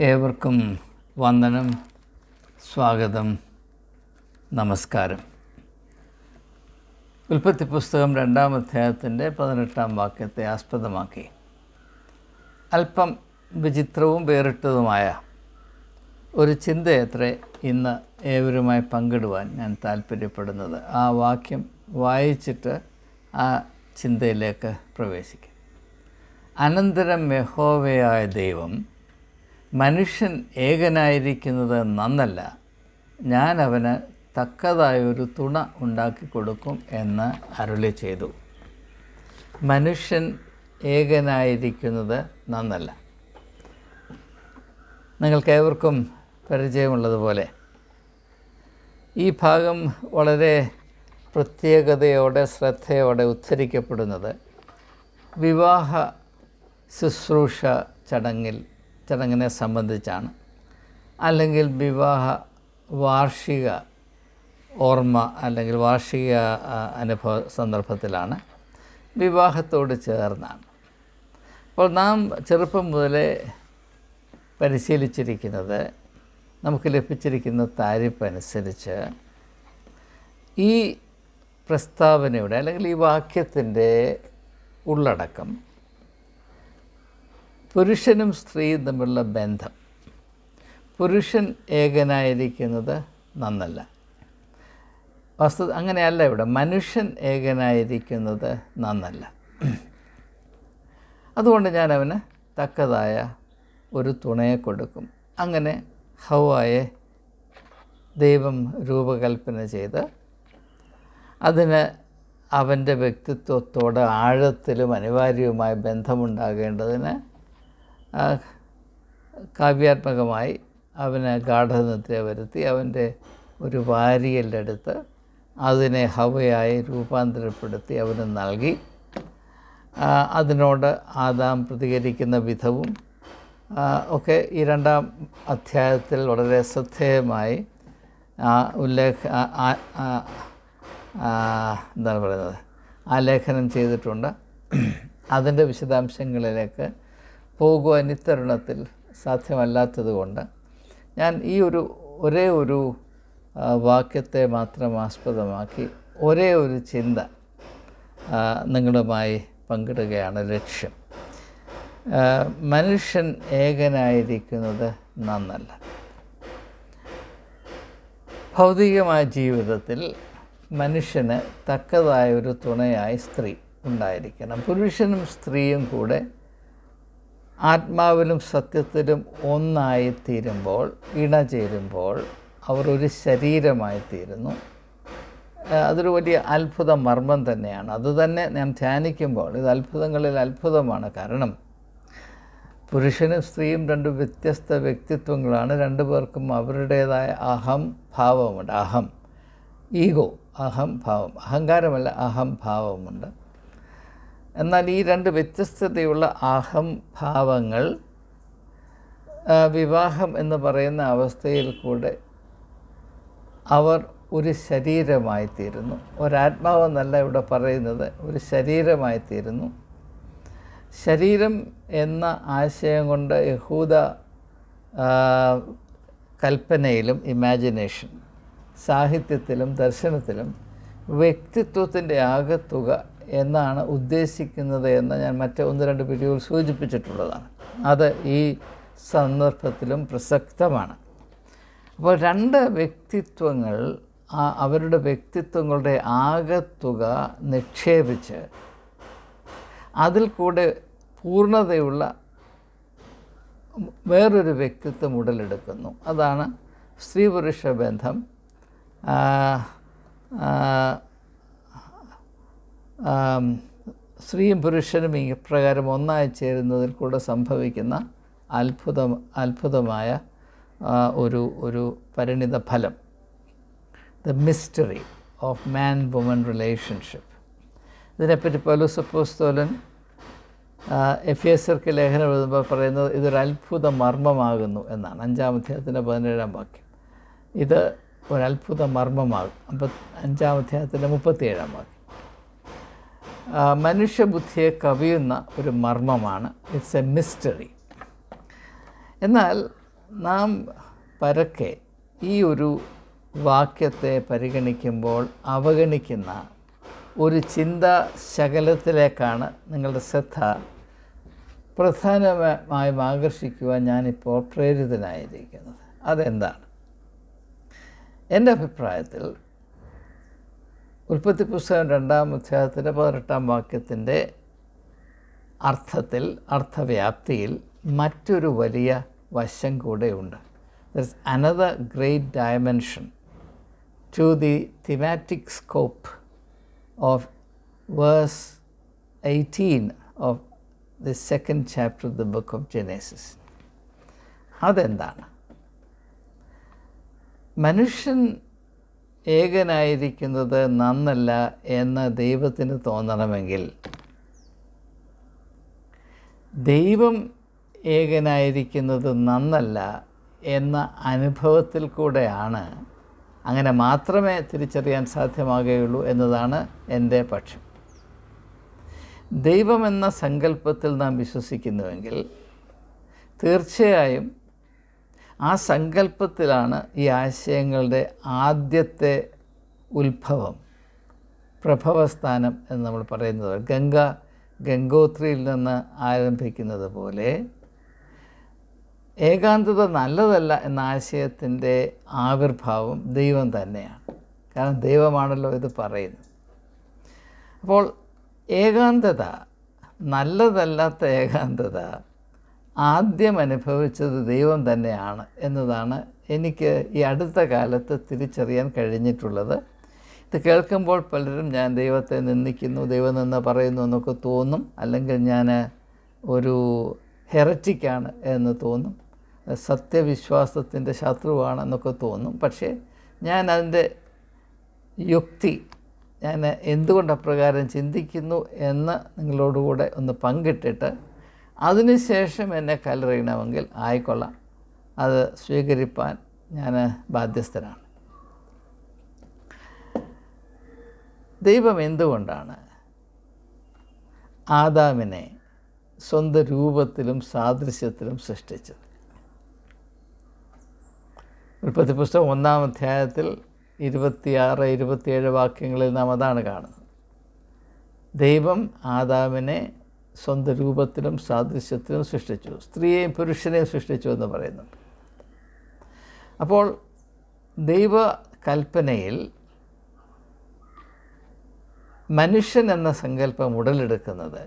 ഏവർക്കും വന്ദനം സ്വാഗതം നമസ്കാരം. ഉൽപ്പത്തി പുസ്തകം രണ്ടാം അധ്യായത്തിന്റെ പതിനെട്ടാം വാക്യത്തെ ആസ്പദമാക്കി. അല്പം വിചിത്രവും വേറിട്ടതുമായ ഒരു ചിന്തയത്രേ ഇന്ന് ഏവരുമായി പങ്കിടുവാൻ ഞാൻ താല്പര്യപ്പെടുന്നത്. ആ വാക്യം വായിച്ചിട്ട് ആ ചിന്തയിലേക്ക് പ്രവേശിക്കും. അനന്തരം യഹോവയായ ദൈവം മനുഷ്യൻ ഏകനായിരിക്കുന്നത് നന്നല്ല. ഞാൻ അവന് തക്കതായൊരു തുണ ഉണ്ടാക്കി കൊടുക്കും എന്ന് അരുളി ചെയ്തു. മനുഷ്യൻ ഏകനായിരിക്കുന്നത് നന്നല്ല. നിങ്ങൾക്കേവർക്കും പരിചയമുള്ളതുപോലെ ഈ ഭാഗം വളരെ പ്രത്യേകതയോടെ ശ്രദ്ധയോടെ ഉദ്ധരിക്കപ്പെടുന്നത് വിവാഹ ശുശ്രൂഷ ചടങ്ങിൽ ചടങ്ങിനെ സംബന്ധിച്ചാണ്. അല്ലെങ്കിൽ വിവാഹ വാർഷിക ഓർമ്മ അല്ലെങ്കിൽ വാർഷിക അനുഭവ സന്ദർഭത്തിലാണ് വിവാഹത്തോട് ചേർന്നാണ്. അപ്പോൾ നാം ചെറുപ്പം മുതലേ പരിശീലിച്ചിരിക്കുന്നത് നമുക്ക് ലഭിച്ചിരിക്കുന്ന താരിപ്പനുസരിച്ച് ഈ പ്രസ്താവനയുടെ അല്ലെങ്കിൽ ഈ വാക്യത്തിന്റെ ഉള്ളടക്കം പുരുഷനും സ്ത്രീയും തമ്മിലുള്ള ബന്ധം. പുരുഷൻ ഏകനായിരിക്കുന്നത് നന്നല്ല. വസ്തു അങ്ങനെയല്ല ഇവിടെ. മനുഷ്യൻ ഏകനായിരിക്കുന്നത് നന്നല്ല. അതുകൊണ്ട് ഞാൻ അവന് തക്കതായ ഒരു തുണയെ കൊടുക്കും. അങ്ങനെ ഹവായെ ദൈവം രൂപകൽപ്പന ചെയ്ത് അതിന് അവന്റെ വ്യക്തിത്വത്തോട് ആഴത്തിലും അനിവാര്യവുമായ ബന്ധമുണ്ടാകേണ്ടതിന് കാവ്യാത്മകമായി അവന് ഗാഠനിദ്ര വരുത്തി അവന്റെ ഒരു വാരിയലെടുത്ത് അതിനെ ഹവയായി രൂപാന്തരപ്പെടുത്തി അവന് നൽകി. അതിനോട് ആദാം പ്രതികരിക്കുന്ന വിധവും ഒക്കെ ഈ രണ്ടാം അധ്യായത്തിൽ വളരെ ശ്രദ്ധേയമായി ഉല്ലേഖ എന്താണ് പറയുന്നത്? ആലേഖനം ചെയ്തിട്ടുണ്ട്. അതിന്റെ വിശദാംശങ്ങളിലേക്ക് പോകുവാൻ ഇത്തരുണത്തിൽ സാധ്യമല്ലാത്തതുകൊണ്ട് ഞാൻ ഈ ഒരു ഒരേ ഒരു വാക്യത്തെ മാത്രം ആസ്പദമാക്കി ഒരേ ഒരു ചിന്ത നിങ്ങളുമായി പങ്കിടുകയാണ് ലക്ഷ്യം. മനുഷ്യൻ ഏകനായിരിക്കുന്നത് നന്നല്ല. ഭൗതികമായ ജീവിതത്തിൽ മനുഷ്യന് തക്കതായ ഒരു തുണയായി സ്ത്രീ ഉണ്ടായിരിക്കണം. പുരുഷനും സ്ത്രീയും കൂടെ ആത്മാവിലും സത്യത്തിലും ഒന്നായി തീരുമ്പോൾ ഇണചേരുമ്പോൾ അവർ ഒരു ശരീരമായി തീരുന്നു അതൊരു വലിയ അത്ഭുത മർമ്മം തന്നെയാണ്. അതുതന്നെ ഞാൻ ധ്യാനിക്കുമ്പോൾ ഇത് അത്ഭുതങ്ങളിൽ അത്ഭുതമാണ്. കാരണം പുരുഷനും സ്ത്രീയും രണ്ട് വ്യത്യസ്ത വ്യക്തിത്വങ്ങളാണ്. രണ്ടു പേർക്കും അവരുടേതായ അഹം ഭാവമുണ്ട്. അഹം ഈഗോ അഹം ഭാവം. അഹങ്കാരമല്ല അഹം ഭാവമുണ്ട്. എന്നാൽ ഈ രണ്ട് വ്യത്യസ്തതയുള്ള അഹം ഭാവങ്ങൾ വിവാഹം എന്ന് പറയുന്ന അവസ്ഥയിൽ കൂടെ അവർ ഒരു ശരീരമായി തീരുന്നു ഒരാത്മാവെന്നല്ല ഇവിടെ പറയുന്നത് ഒരു ശരീരമായി തീരുന്നു ശരീരം എന്ന ആശയം കൊണ്ട് യഹൂദ കൽപ്പനയിലും ഇമാജിനേഷൻ സാഹിത്യത്തിലും ദർശനത്തിലും വ്യക്തിത്വത്തിന്റെ ആകത്തുക എന്നാണ് ഉദ്ദേശിക്കുന്നത് എന്ന് ഞാൻ മറ്റ് ഒന്ന് രണ്ട് വീഡിയോയിൽ സൂചിപ്പിച്ചിട്ടുള്ളതാണ്. അത് ഈ സന്ദർഭത്തിലും പ്രസക്തമാണ്. അപ്പോൾ രണ്ട് വ്യക്തിത്വങ്ങൾ അവരുടെ വ്യക്തിത്വങ്ങളുടെ ആകത്തുക നിക്ഷേപിച്ച് അതിൽ കൂടെ പൂർണതയുള്ള വേറൊരു വ്യക്തിത്വം ഉടലെടുക്കുന്നു. അതാണ് സ്ത്രീ പുരുഷ ബന്ധം. സ്ത്രീയും പുരുഷനും ഇപ്രകാരം ഒന്നായി ചേരുന്നതിൽ കൂടെ സംഭവിക്കുന്ന അത്ഭുത അത്ഭുതമായ ഒരു ഒരു പരിണിത ഫലം. The mystery of man woman relationship ഇതിനെപ്പറ്റി പൗലോസപ്പോസ്തോലൻ എഫ് എസർക്ക് ലേഖനം എഴുതുമ്പോൾ പറയുന്നത് ഇതൊരു അത്ഭുത മർമ്മമാകുന്നു എന്നാണ്. അഞ്ചാം അധ്യായത്തിന്റെ പതിനേഴാം വാക്യം. ഇത് ഒരു അത്ഭുത മർമ്മമാകും. അപ്പം അഞ്ചാം അധ്യായത്തിന്റെ മുപ്പത്തിയേഴാം വാക്യം. മനുഷ്യബുദ്ധിയെ കവിയുന്ന ഒരു മർമ്മമാണ്. ഇറ്റ്സ് എ മിസ്റ്ററി എന്നാൽ നാം പരക്കെ ഈ ഒരു വാക്യത്തെ പരിഗണിക്കുമ്പോൾ അവഗണിക്കുന്ന ഒരു ചിന്ത ശകലത്തിലേക്കാണ് നിങ്ങളുടെ ശ്രദ്ധ പ്രധാനമായും ആകർഷിക്കുവാൻ ഞാനിപ്പോൾ പ്രേരിതനായിരിക്കുന്നത്. അതെന്താണ്? എന്റെ അഭിപ്രായത്തിൽ ഉൽപ്പത്തി പുസ്തകം രണ്ടാം അധ്യായത്തിന്റെ പതിനെട്ടാം വാക്യത്തിന്റെ അർത്ഥത്തിൽ അർത്ഥവ്യാപ്തിയിൽ മറ്റൊരു വലിയ വശം കൂടെയുണ്ട്. There's another great dimension to the thematic scope of verse eighteen of the second chapter of the book of Genesis അതെന്താണ്? മനുഷ്യൻ ഏകനായിരിക്കുന്നത് നന്നല്ല എന്ന് ദൈവത്തിന് തോന്നണമെങ്കിൽ ദൈവം ഏകനായിരിക്കുന്നത് നന്നല്ല എന്ന അനുഭവത്തിൽ കൂടെയാണ് അങ്ങനെ മാത്രമേ തിരിച്ചറിയാൻ സാധ്യമാകുകയുള്ളൂ എന്നതാണ് എന്റെ പക്ഷം. ദൈവമെന്ന സങ്കല്പത്തിൽ നാം വിശ്വസിക്കുന്നുവെങ്കിൽ തീർച്ചയായും ആ സങ്കല്പത്തിലാണ് ഈ ആശയങ്ങളുടെ ആദ്യത്തെ ഉത്ഭവം പ്രഭവസ്ഥാനം എന്ന് നമ്മൾ പറയുന്നത്. ഗംഗ ഗംഗോത്രിയിൽ നിന്ന് ആരംഭിക്കുന്നത് പോലെ ഏകാന്തത നല്ലതല്ല എന്ന ആശയത്തിന്റെ ആവിർഭാവം ദൈവം തന്നെയാണ്. കാരണം ദൈവമാണല്ലോ ഇത് പറയുന്നത്. അപ്പോൾ ഏകാന്തത നല്ലതല്ലാത്ത ഏകാന്തത ആദ്യം അനുഭവിച്ചത് ദൈവം തന്നെയാണ് എന്നതാണ് എനിക്ക് ഈ അടുത്ത കാലത്ത് തിരിച്ചറിയാൻ കഴിഞ്ഞിട്ടുള്ളത്. ഇത് കേൾക്കുമ്പോൾ പലരും ഞാൻ ദൈവത്തെ നിന്ദിക്കുന്നു ദൈവം നിന്ന് പറയുന്നു എന്നൊക്കെ തോന്നും. അല്ലെങ്കിൽ ഞാൻ ഒരു ഹെററ്റിക്കാണ് എന്ന് തോന്നും. സത്യവിശ്വാസത്തിന്റെ ശത്രുവാണെന്നൊക്കെ തോന്നും. പക്ഷേ ഞാൻ അതിന്റെ യുക്തി ഞാൻ എന്തുകൊണ്ട് അപ്രകാരം ചിന്തിക്കുന്നു എന്ന് നിങ്ങളോടുകൂടെ ഒന്ന് പങ്കിട്ടിട്ട് അതിനുശേഷം എന്നെ കല്ലെറിയണമെങ്കിൽ ആയിക്കൊള്ളാം. അത് സ്വീകരിപ്പാൻ ഞാൻ ബാധ്യസ്ഥനാണ്. ദൈവം എന്തുകൊണ്ടാണ് ആദാമിനെ സ്വന്തം രൂപത്തിലും സാദൃശ്യത്തിലും സൃഷ്ടിച്ചത്? ഉൽപ്പത്തി പുസ്തകം ഒന്നാം അധ്യായത്തിൽ ഇരുപത്തിയാറ് ഇരുപത്തിയേഴ് വാക്യങ്ങളിൽ നാം അതാണ് കാണുന്നത്. ദൈവം ആദാമിനെ സ്വന്തം രൂപത്തിലും സാദൃശ്യത്തിലും സൃഷ്ടിച്ചു. സ്ത്രീയെയും പുരുഷനെയും സൃഷ്ടിച്ചു എന്ന് പറയുന്നുണ്ട് അപ്പോൾ ദൈവ കൽപ്പനയിൽ മനുഷ്യൻ എന്ന സങ്കല്പം ഉടലെടുക്കുന്നത്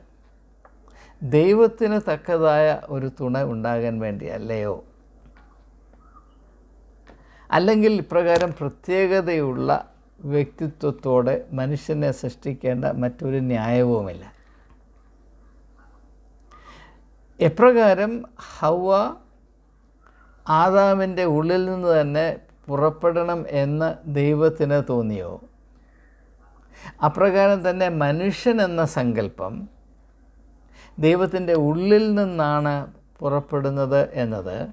ദൈവത്തിന് തക്കതായ ഒരു തുണ ഉണ്ടാകാൻ വേണ്ടി അല്ലയോ അല്ലെങ്കിൽ ഇപ്രകാരം പ്രത്യേകതയുള്ള വ്യക്തിത്വത്തോടെ മനുഷ്യനെ സൃഷ്ടിക്കേണ്ട മറ്റൊരു ന്യായവുമില്ല. എപ്രകാരം ഹവ ആദാമിന്റെ ഉള്ളിൽ നിന്ന് തന്നെ പുറപ്പെടണം എന്ന് ദൈവത്തിന് തോന്നിയോ? അപ്രകാരം തന്നെ മനുഷ്യൻ എന്ന സങ്കല്പം ദൈവത്തിന്റെ ഉള്ളിൽ നിന്നാണ് പുറപ്പെടുന്നത് എന്നത്.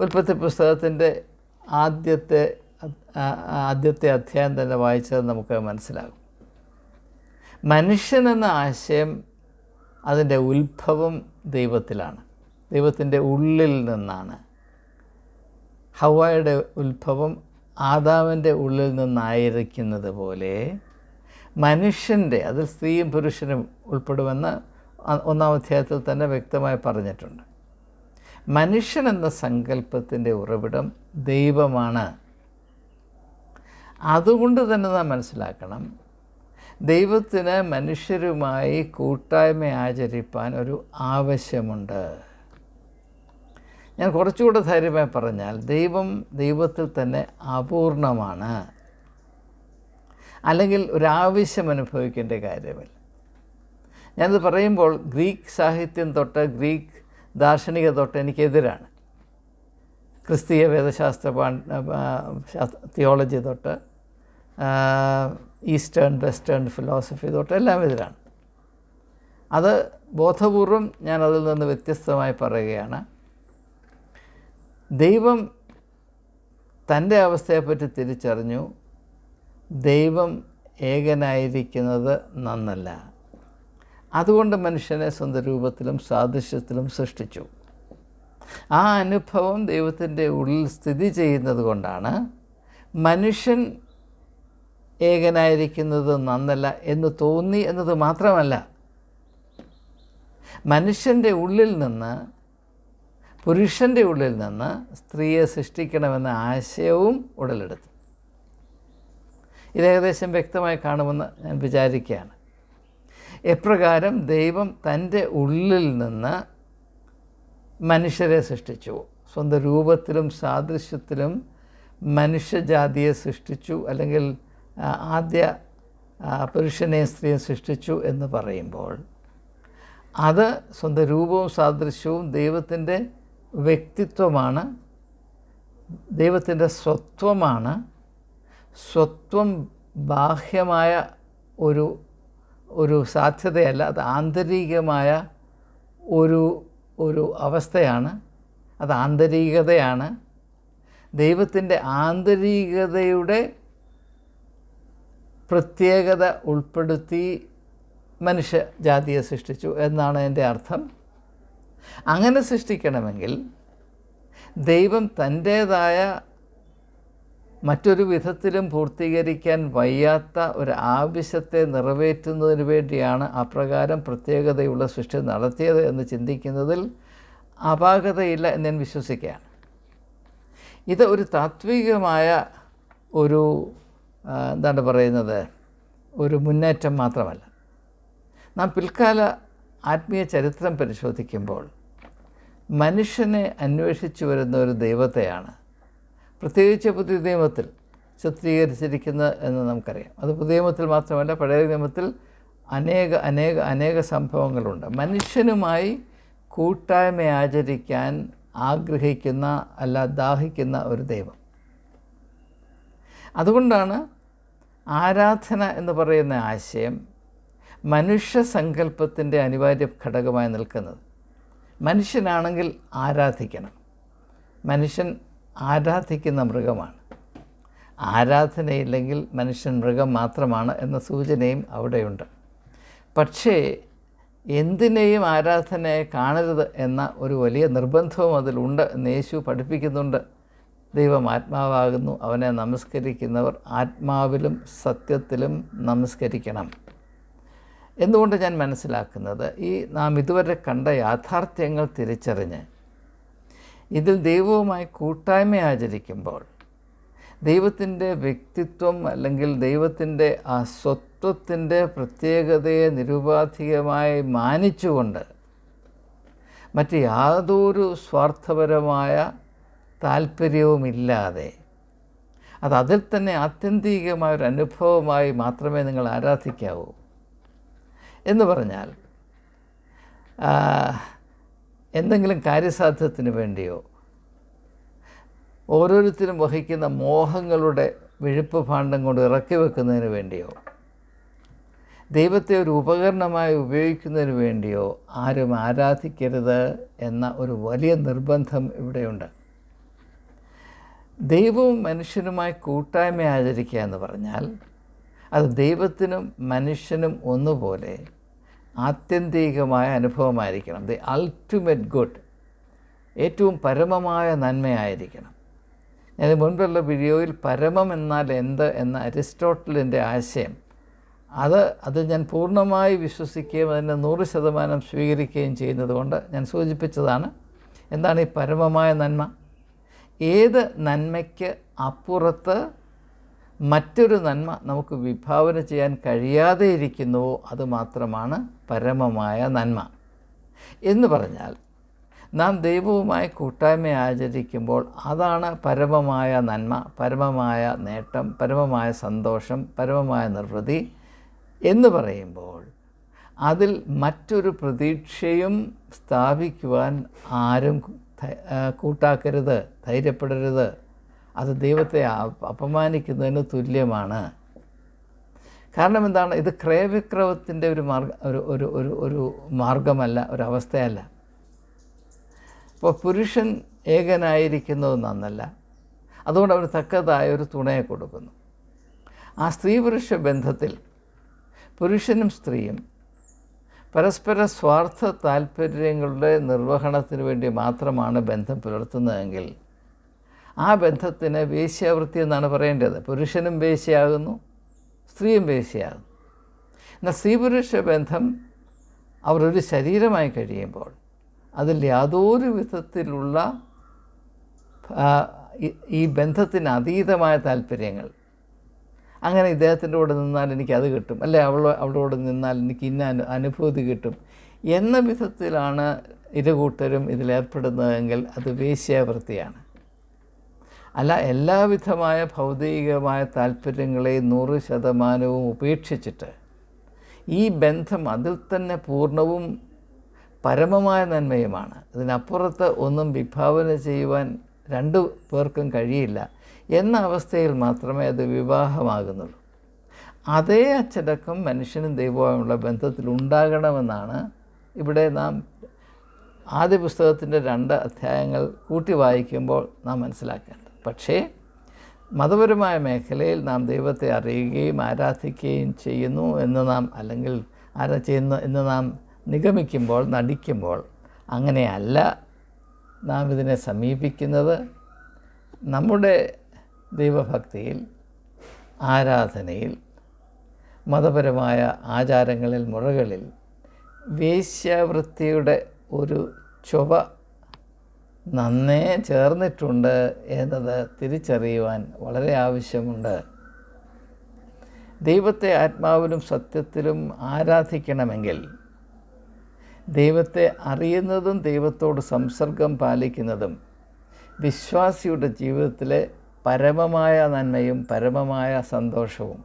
ഉൽപ്പത്തി പുസ്തകത്തിന്റെ ആദ്യത്തെ ആദ്യത്തെ അധ്യായം തന്നെ വായിച്ചത് നമുക്ക് മനസ്സിലാകും. മനുഷ്യൻ എന്ന ആശയം അതിന്റെ ഉത്ഭവം ദൈവത്തിലാണ്. ദൈവത്തിന്റെ ഉള്ളിൽ നിന്നാണ്. ഹവായുടെ ഉത്ഭവം ആദാവിന്റെ ഉള്ളിൽ നിന്നായിരിക്കുന്നത് പോലെ മനുഷ്യന്റെ അതിൽ സ്ത്രീയും പുരുഷനും ഉൾപ്പെടുമെന്ന് ഒന്നാം അധ്യായത്തിൽ തന്നെ വ്യക്തമായി പറഞ്ഞിട്ടുണ്ട്. മനുഷ്യൻ എന്ന സങ്കല്പത്തിന്റെ ഉറവിടം ദൈവമാണ്. അതുകൊണ്ട് തന്നെ നാം മനസ്സിലാക്കണം ദൈവത്തിന് മനുഷ്യരുമായി കൂട്ടായ്മ ആചരിപ്പാൻ ഒരു ആവശ്യമുണ്ട്. ഞാൻ കുറച്ചുകൂടെ ധൈര്യമായി പറഞ്ഞാൽ ദൈവം ദൈവത്തിൽ തന്നെ അപൂർണമാണ്. അല്ലെങ്കിൽ ഒരാവശ്യം അനുഭവിക്കേണ്ട കാര്യമില്ല. ഞാനത് പറയുമ്പോൾ ഗ്രീക്ക് സാഹിത്യം തൊട്ട് ഗ്രീക്ക് ദാർശനിക തൊട്ട് എനിക്കെതിരാണ്. ക്രിസ്തീയ വേദശാസ്ത്ര തിയോളജി തൊട്ട് ഈസ്റ്റേൺ വെസ്റ്റേൺ ഫിലോസഫി തൊട്ട് എല്ലാം എതിരാണ് അത് ബോധപൂർവം ഞാൻ അതിൽ നിന്ന് വ്യത്യസ്തമായി പറയുകയാണ്. ദൈവം തന്റെ അവസ്ഥയെപ്പറ്റി തിരിച്ചറിഞ്ഞു. ദൈവം ഏകനായിരിക്കുന്നത് നന്നല്ല. അതുകൊണ്ട് മനുഷ്യനെ സ്വന്തം രൂപത്തിലും സാദൃശ്യത്തിലും സൃഷ്ടിച്ചു. ആ അനുഭവം ദൈവത്തിന്റെ ഉള്ളിൽ സ്ഥിതി ചെയ്യുന്നത് കൊണ്ടാണ് മനുഷ്യൻ ഏകനായിരിക്കുന്നത് നന്നല്ല എന്ന് തോന്നി എന്നത് മാത്രമല്ല. മനുഷ്യന്റെ ഉള്ളിൽ നിന്ന് പുരുഷന്റെ ഉള്ളിൽ നിന്ന് സ്ത്രീയെ സൃഷ്ടിക്കണമെന്ന ആശയവും ഉടലെടുത്തു. ഇത് ഏകദേശം വ്യക്തമായി കാണുമെന്ന് ഞാൻ വിചാരിക്കുകയാണ്. എപ്രകാരം ദൈവം തന്റെ ഉള്ളിൽ നിന്ന് മനുഷ്യരെ സൃഷ്ടിച്ചു? സ്വന്തം രൂപത്തിലും സാദൃശ്യത്തിലും മനുഷ്യജാതിയെ സൃഷ്ടിച്ചു? അല്ലെങ്കിൽ ആദ്യ പുരുഷനെ സ്ത്രീയെ സൃഷ്ടിച്ചു എന്ന് പറയുമ്പോൾ അത് സ്വന്തം രൂപവും സാദൃശ്യവും ദൈവത്തിന്റെ വ്യക്തിത്വമാണ് ദൈവത്തിന്റെ സ്വത്വമാണ് സ്വത്വം ബാഹ്യമായ ഒരു ഒരു സാധ്യതയല്ല അത് ആന്തരികമായ ഒരു ഒരു അവസ്ഥയാണ് അത് ആന്തരികതയാണ്. ദൈവത്തിന്റെ ആന്തരികതയുടെ പ്രത്യേകത ഉൾപ്പെടുത്തി മനുഷ്യ ജാതിയെ സൃഷ്ടിച്ചു എന്നാണ് എന്റെ അർത്ഥം. അങ്ങനെ സൃഷ്ടിക്കണമെങ്കിൽ ദൈവം തന്റേതായ മറ്റൊരു വിധത്തിലും പൂർത്തീകരിക്കാൻ വയ്യാത്ത ഒരു ആവശ്യത്തെ നിറവേറ്റുന്നതിന് വേണ്ടിയാണ് അപ്രകാരം പ്രത്യേകതയുള്ള സൃഷ്ടി നടത്തിയത് എന്ന് ചിന്തിക്കുന്നതിൽ അപാകതയില്ല എന്ന് ഞാൻ വിശ്വസിക്കുകയാണ്. ഇത് ഒരു താത്വികമായ ഒരു എന്താണ് പറയുന്നത്? ഒരു മുന്നേറ്റം മാത്രമല്ല. നാം പിൽക്കാല ആത്മീയ ചരിത്രം പരിശോധിക്കുമ്പോൾ മനുഷ്യനെ അന്വേഷിച്ചു വരുന്ന ഒരു ദൈവത്തെയാണ് പ്രത്യേകിച്ച് പുതിയ നിയമത്തിൽ ചിത്രീകരിച്ചിരിക്കുന്നത് എന്ന് നമുക്കറിയാം. അത് പുതിയ നിയമത്തിൽ മാത്രമല്ല പഴയ നിയമത്തിൽ അനേക അനേക അനേക സംഭവങ്ങളുണ്ട്. മനുഷ്യനുമായി കൂട്ടായ്മ ആചരിക്കാൻ ആഗ്രഹിക്കുന്ന അല്ല ദാഹിക്കുന്ന ഒരു ദൈവം. അതുകൊണ്ടാണ് ആരാധന എന്ന് പറയുന്ന ആശയം മനുഷ്യ സങ്കല്പത്തിന്റെ അനിവാര്യ ഘടകമായി നിൽക്കുന്നത്. മനുഷ്യനാണെങ്കിൽ ആരാധിക്കണം. മനുഷ്യൻ ആരാധിക്കുന്ന മൃഗമാണ്. ആരാധനയില്ലെങ്കിൽ മനുഷ്യൻ മൃഗം മാത്രമാണ് എന്ന സൂചനയും അവിടെയുണ്ട്. പക്ഷേ എന്തിനേയും ആരാധനയെ കാണരുത് എന്ന ഒരു വലിയ നിർബന്ധവും അതിലുണ്ട് എന്ന് യേശു പഠിപ്പിക്കുന്നുണ്ട്. ദൈവം ആത്മാവാകുന്നു അവനെ നമസ്കരിക്കുന്നവർ ആത്മാവിലും സത്യത്തിലും നമസ്കരിക്കണം. എന്തുകൊണ്ട് ഞാൻ മനസ്സിലാക്കുന്നത്? ഈ നാം ഇതുവരെ കണ്ട യാഥാർത്ഥ്യങ്ങൾ തിരിച്ചറിഞ്ഞ്. ഇതിൽ ദൈവവുമായി കൂട്ടായ്മ ആചരിക്കുമ്പോൾ ദൈവത്തിന്റെ വ്യക്തിത്വം അല്ലെങ്കിൽ ദൈവത്തിന്റെ ആ സ്വത്വത്തിന്റെ പ്രത്യേകതയെ നിരുപാധികമായി മാനിച്ചുകൊണ്ട് മറ്റ് യാതൊരു സ്വാർത്ഥപരമായ താല്പര്യവുമില്ലാതെ. അത് അതിൽ തന്നെ ആത്യന്തികമായ ഒരു അനുഭവമായി മാത്രമേ നിങ്ങൾ ആരാധിക്കാവൂ. എന്ന് പറഞ്ഞാൽ എന്തെങ്കിലും കാര്യസാധ്യത്തിന് വേണ്ടിയോ ഓരോരുത്തരും വഹിക്കുന്ന മോഹങ്ങളുടെ വിഴുപ്പ് ഭാണ്ഡം കൊണ്ട് ഇറക്കി വെക്കുന്നതിന് വേണ്ടിയോ ദൈവത്തെ ഒരു ഉപകരണമായി ഉപയോഗിക്കുന്നതിന് വേണ്ടിയോ ആരും ആരാധിക്കരുത് എന്ന ഒരു വലിയ നിർബന്ധം ഇവിടെയുണ്ട്. ദൈവവും മനുഷ്യനുമായി കൂട്ടായ്മ ആചരിക്കുക എന്ന് പറഞ്ഞാൽ അത് ദൈവത്തിനും മനുഷ്യനും ഒന്നുപോലെ ആത്യന്തികമായ അനുഭവമായിരിക്കണം. ദി അൾട്ടിമേറ്റ് ഗുഡ് ഏറ്റവും പരമമായ നന്മയായിരിക്കണം. ഞാൻ മുൻപുള്ള വീഡിയോയിൽ പരമം എന്നാൽ എന്ത് എന്ന അരിസ്റ്റോട്ടലിന്റെ ആശയം അത് അത് ഞാൻ പൂർണമായി വിശ്വസിക്കുകയും അതിനെ നൂറ് ശതമാനം സ്വീകരിക്കുകയും ചെയ്യുന്നത് കൊണ്ട് ഞാൻ സൂചിപ്പിച്ചതാണ് എന്താണ് ഈ പരമമായ നന്മ? ഏത് നന്മയ്ക്ക് അപ്പുറത്ത് മറ്റൊരു നന്മ നമുക്ക് വിഭാവന ചെയ്യാൻ കഴിയാതെ ഇരിക്കുന്നുവോ അത് മാത്രമാണ് പരമമായ നന്മ. എന്ന് പറഞ്ഞാൽ നാം ദൈവവുമായി കൂട്ടായ്മ ആചരിക്കുമ്പോൾ അതാണ് പരമമായ നന്മ പരമമായ നേട്ടം പരമമായ സന്തോഷം പരമമായ നിർവൃതി എന്ന് പറയുമ്പോൾ അതിൽ മറ്റൊരു പ്രതീക്ഷയും സ്ഥാപിക്കുവാൻ ആരും കൂട്ടാക്കരുത് ധൈര്യപ്പെടരുത്. അത് ദൈവത്തെ അപമാനിക്കുന്നതിന് തുല്യമാണ്. കാരണം എന്താണ്? ഇത് ക്രയവിക്രമത്തിന്റെ ഒരു മാർഗ ഒരു ഒരു ഒരു ഒരു മാർഗമല്ല ഒരവസ്ഥയല്ല ഇപ്പോൾ പുരുഷൻ ഏകനായിരിക്കുന്നത് നന്നല്ല. അതുകൊണ്ട് അവർ തക്കതായ ഒരു തുണയെ കൊടുക്കുന്നു. ആ സ്ത്രീ പുരുഷ ബന്ധത്തിൽ പുരുഷനും സ്ത്രീയും പരസ്പര സ്വാർത്ഥ താല്പര്യങ്ങളുടെ നിർവഹണത്തിന് വേണ്ടി മാത്രമാണ് ബന്ധം പുലർത്തുന്നതെങ്കിൽ ആ ബന്ധത്തിന് വേശ്യാവൃത്തി എന്നാണ് പറയേണ്ടത്. പുരുഷനും വേശ്യയാകുന്നു സ്ത്രീയും വേശ്യയാകുന്നു. എന്നാൽ സ്ത്രീ പുരുഷ ബന്ധം അവർ ഒരു ശരീരമായി കഴിയുമ്പോൾ അതിൽ യാതൊരു വിധത്തിലുള്ള ഈ- ബന്ധത്തിന് അതീതമായ താല്പര്യങ്ങൾ അങ്ങനെ ഇദ്ദേഹത്തിന്റെ കൂടെ നിന്നാൽ എനിക്ക് അത് കിട്ടും. അല്ലെ? അവൾ അവളോട് നിന്നാൽ എനിക്ക് ഇന്ന അനു അനുഭൂതി കിട്ടും. എന്ന വിധത്തിലാണ് ഇരുകൂട്ടരും ഇതിലേർപ്പെടുന്നതെങ്കിൽ അത് വേശ്യാവൃത്തിയാണ്. അല്ല എല്ലാവിധമായ ഭൗതികമായ താല്പര്യങ്ങളെയും നൂറ് ശതമാനവും ഉപേക്ഷിച്ചിട്ട് ഈ ബന്ധം അതിൽ തന്നെ പൂർണവും പരമമായ നന്മയുമാണ്. ഇതിനപ്പുറത്ത് ഒന്നും വിഭാവന ചെയ്യുവാൻ രണ്ടു പേർക്കും കഴിയില്ല. എന്ന അവസ്ഥയിൽ മാത്രമേ അത് വിവാഹമാകുന്നുള്ളൂ. അതേ അച്ചടക്കം മനുഷ്യനും ദൈവവുമുള്ള ബന്ധത്തിൽ ഉണ്ടാകണമെന്നാണ് ഇവിടെ നാം ആദ്യ പുസ്തകത്തിന്റെ രണ്ട് അധ്യായങ്ങൾ കൂട്ടി വായിക്കുമ്പോൾ നാം മനസ്സിലാക്കേണ്ടത്. പക്ഷേ മതപരമായ മേഖലയിൽ നാം ദൈവത്തെ അറിയുകയും ആരാധിക്കുകയും ചെയ്യുന്നു എന്ന് നാം അല്ലെങ്കിൽ ആരാ ചെയ്യുന്നു എന്ന് നാം നിഗമിക്കുമ്പോൾ നടിക്കുമ്പോൾ അങ്ങനെയല്ല. നാം ഇതിനെ സമീപിക്കുന്നത്. നമ്മുടെ ദൈവഭക്തിയിൽ ആരാധനയിൽ മതപരമായ ആചാരങ്ങളിൽ മുറകളിൽ വേശ്യാവൃത്തിയുടെ ഒരു ചൊവ നന്നേ ചേർന്നിട്ടുണ്ട് എന്നത് തിരിച്ചറിയുവാൻ വളരെ ആവശ്യമുണ്ട്. ദൈവത്തെ ആത്മാവിലും സത്യത്തിലും ആരാധിക്കണമെങ്കിൽ ദൈവത്തെ അറിയുന്നതും ദൈവത്തോട് സംസർഗം പാലിക്കുന്നതും വിശ്വാസിയുടെ ജീവിതത്തിലെ പരമമായ നന്മയും പരമമായ സന്തോഷവും.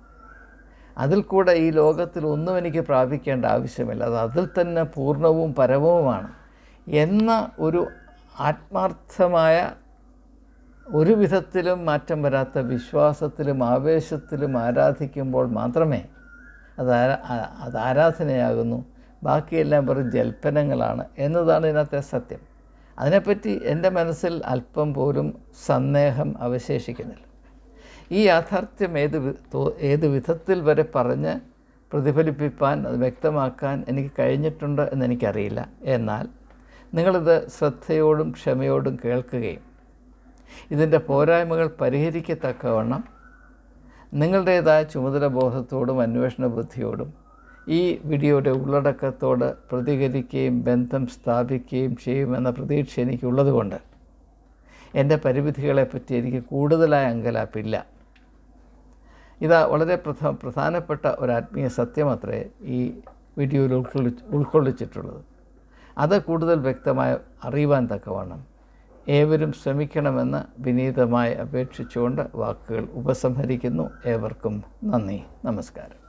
അതിൽ കൂടെ ഈ ലോകത്തിൽ ഒന്നും എനിക്ക് പ്രാപിക്കേണ്ട ആവശ്യമില്ല. അത് അതിൽ തന്നെ പൂർണവും പരമവുമാണ്. എന്ന ഒരു ആത്മാർത്ഥമായ ഒരു വിധത്തിലും മാറ്റം വരാത്ത വിശ്വാസത്തിലും ആവേശത്തിലും ആരാധിക്കുമ്പോൾ മാത്രമേ അത് അത് ആരാധനയാകുന്നു. ബാക്കിയെല്ലാം വെറും ജൽപ്പനങ്ങളാണ് എന്നതാണ് ഇതിനകത്തെ സത്യം. അതിനെപ്പറ്റി എന്റെ മനസ്സിൽ അല്പം പോലും സന്ദേഹം അവശേഷിക്കുന്നില്ല. ഈ യാഥാർത്ഥ്യം ഏത് ഏത് വിധത്തിൽ വരെ പറഞ്ഞ് പ്രതിഫലിപ്പിക്കാൻ അത് വ്യക്തമാക്കാൻ എനിക്ക് കഴിഞ്ഞിട്ടുണ്ട് എന്നെനിക്കറിയില്ല. എന്നാൽ നിങ്ങളിത് ശ്രദ്ധയോടും ക്ഷമയോടും കേൾക്കുകയും ഇതിന്റെ പോരായ്മകൾ പരിഹരിക്കത്തക്കവണ്ണം നിങ്ങളുടേതായ ചുമതല ബോധത്തോടും അന്വേഷണ ബുദ്ധിയോടും ഈ വീഡിയോയുടെ ഉള്ളടക്കത്തോട് പ്രതികരിക്കുകയും ബന്ധം സ്ഥാപിക്കുകയും ചെയ്യുമെന്ന പ്രതീക്ഷ എനിക്കുള്ളതുകൊണ്ട് എന്റെ പരിമിതികളെപ്പറ്റി എനിക്ക് കൂടുതലായ അങ്കലാപ്പില്ല. ഇതാ വളരെ പ്രധാ പ്രധാനപ്പെട്ട ഒരു ആത്മീയ സത്യമത്രേ ഈ വീഡിയോയിൽ ഉൾക്കൊള്ളി ഉൾക്കൊള്ളിച്ചിട്ടുള്ളത്. അത് കൂടുതൽ വ്യക്തമായി അറിയുവാൻ തക്കവണ്ണം ഏവരും ശ്രമിക്കണമെന്ന് വിനീതമായി അപേക്ഷിച്ചുകൊണ്ട് വാക്കുകൾ ഉപസംഹരിക്കുന്നു. ഏവർക്കും നന്ദി. നമസ്കാരം.